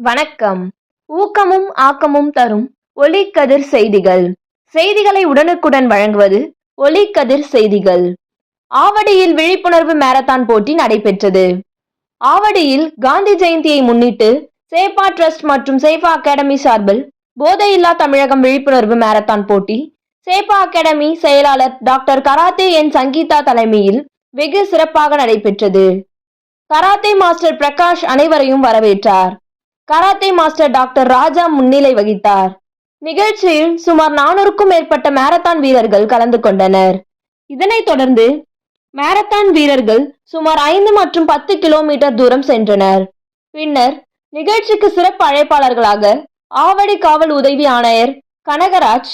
வணக்கம். ஊக்கமும் ஆக்கமும் தரும் ஒளிக்கதிர் செய்திகள். செய்திகளை உடனுக்குடன் வழங்குவது ஒளிக்கதிர் செய்திகள். ஆவடியில் விழிப்புணர்வு மாரத்தான் போட்டி நடைபெற்றது. ஆவடியில் காந்தி ஜெயந்தியை முன்னிட்டு சேஃபா ட்ரஸ்ட் மற்றும் சேபா அகாடமி சார்பில் போதையில்லா தமிழகம் விழிப்புணர்வு மாரத்தான் போட்டி சேஃபா அகாடமி செயலாளர் டாக்டர் கராத்தே என் சங்கீதா தலைமையில் வெகு சிறப்பாக நடைபெற்றது. கராத்தே மாஸ்டர் பிரகாஷ் அனைவரையும் வரவேற்றார். கராத்தே மாஸ்டர் டாக்டர் ராஜா முன்னிலை வகித்தார். நிகழ்ச்சியில் சுமார் நானூறுக்கும் மேற்பட்ட மாரத்தான் வீரர்கள் கலந்து கொண்டனர். இதனைத் தொடர்ந்து மாரத்தான் வீரர்கள் சுமார் ஐந்து மற்றும் பத்து கிலோமீட்டர் தூரம் சென்றனர். பின்னர் நிகழ்ச்சிக்கு சிறப்பு அழைப்பாளர்களாக ஆவடி காவல் உதவி ஆணையர் கனகராஜ்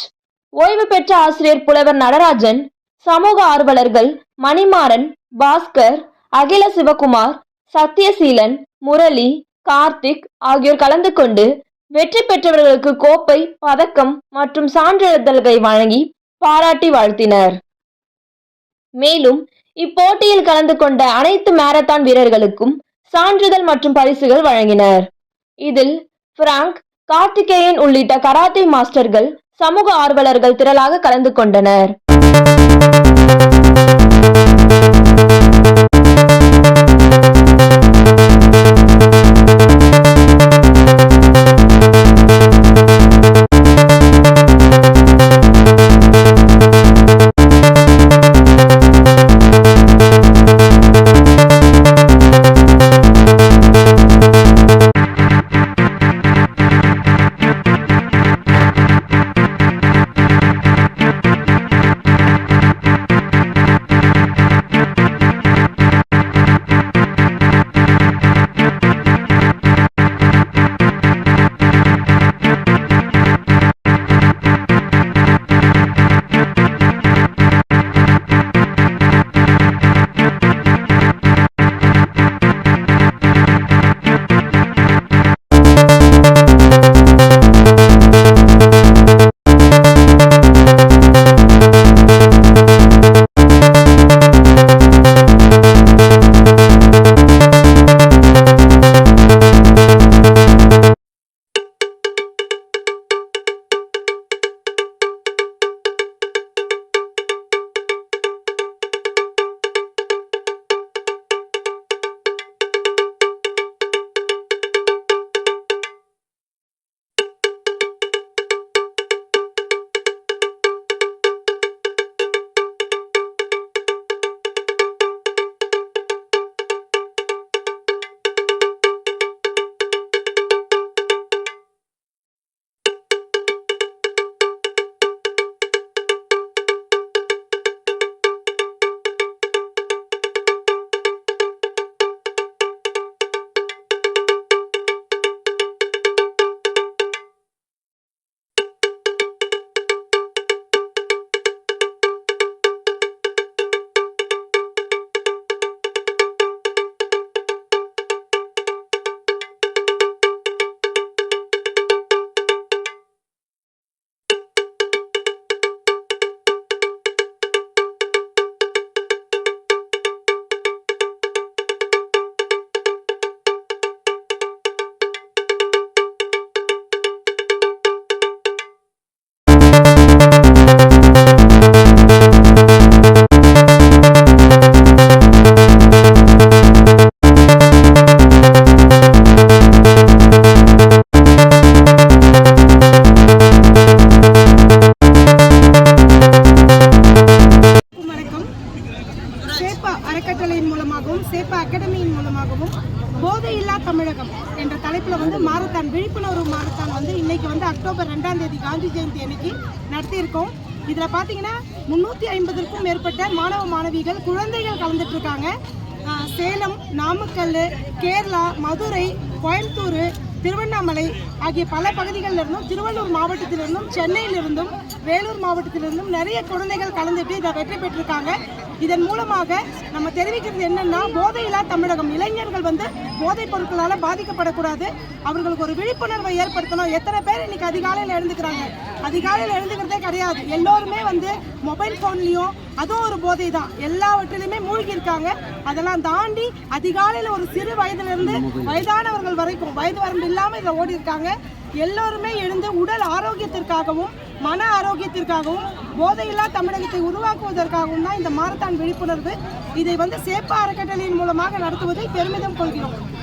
ஓய்வு பெற்ற ஆசிரியர் புலவர் நடராஜன் சமூக ஆர்வலர்கள் மணிமாறன் பாஸ்கர் அகில சிவகுமார் சத்யசீலன் முரளி கார்த்திக் ஆகியோர் கலந்து கொண்டு வெற்றி பெற்றவர்களுக்கு கோப்பை பதக்கம் மற்றும் சான்றிதழ்களை வழங்கி பாராட்டி வாழ்த்தினர். மேலும் இப்போட்டியில் கலந்து கொண்ட அனைத்து மாரத்தான் வீரர்களுக்கும் சான்றிதழ் மற்றும் பரிசுகள் வழங்கினர். இதில் பிராங்க் கார்த்திகேயன் உள்ளிட்ட கராத்தே மாஸ்டர்கள் சமூக ஆர்வலர்கள் திரளாக கலந்து கொண்டனர். சேப்பா அகாடமியின் மூலமாகவும் போதையில்லா தமிழகம் என்ற தலைப்பில் வந்து மாரத்தான் விழிப்புணர்வு மாரத்தான் வந்து இன்னைக்கு வந்து அக்டோபர் ரெண்டாம் தேதி காந்தி ஜெயந்தி அன்னைக்கு நடத்தியிருக்கோம். இதில் பார்த்தீங்கன்னா முந்நூற்றி ஐம்பதுக்கும் மேற்பட்ட மாணவ மாணவிகள் குழந்தைகள் கலந்துட்டு இருக்காங்க. சேலம் நாமக்கல் கேரளா மதுரை கோயம்புத்தூர் திருவண்ணாமலை ஆகிய பல பகுதிகளில் இருந்தும் திருவள்ளூர் மாவட்டத்திலிருந்தும் சென்னையிலிருந்தும் வேலூர் மாவட்டத்திலிருந்தும் நிறைய குழந்தைகள் கலந்துட்டு இதை வெற்றி பெற்றிருக்காங்க இதன் மூலமாக நம்ம தெரிவிக்கிறது என்னன்னா போதையில்லா தமிழகம். இளைஞர்கள் வந்து போதைப் பொருட்களால் பாதிக்கப்படக்கூடாது. அவர்களுக்கு ஒரு விழிப்புணர்வை ஏற்படுத்தணும். எத்தனை பேர் இன்னைக்கு அதிகாலையில் எழுந்துக்கிறாங்க? அதிகாலையில் எழுந்துக்கிறதே கிடையாது. எல்லோருமே வந்து மொபைல் ஃபோன்லேயும் அதுவும் ஒரு போதை தான் எல்லாவற்றிலையுமே மூழ்கி இருக்காங்க அதெல்லாம் தாண்டி அதிகாலையில் ஒரு சிறு வயதிலிருந்து வயதானவர்கள் வரைக்கும் வயது வரம்பு இல்லாமல் இதில் ஓடி இருக்காங்க எல்லோருமே எழுந்து உடல் ஆரோக்கியத்திற்காகவும் மன ஆரோக்கியத்திற்காகவும் போதையில்லா தமிழகத்தை உருவாக்குவதற்காகவும் தான் இந்த மாரத்தான் விழிப்புணர்வு இதை வந்து சேப்பா அறக்கட்டளையின் மூலமாக நடத்துவதை பெருமிதம் கொள்கிறோம்.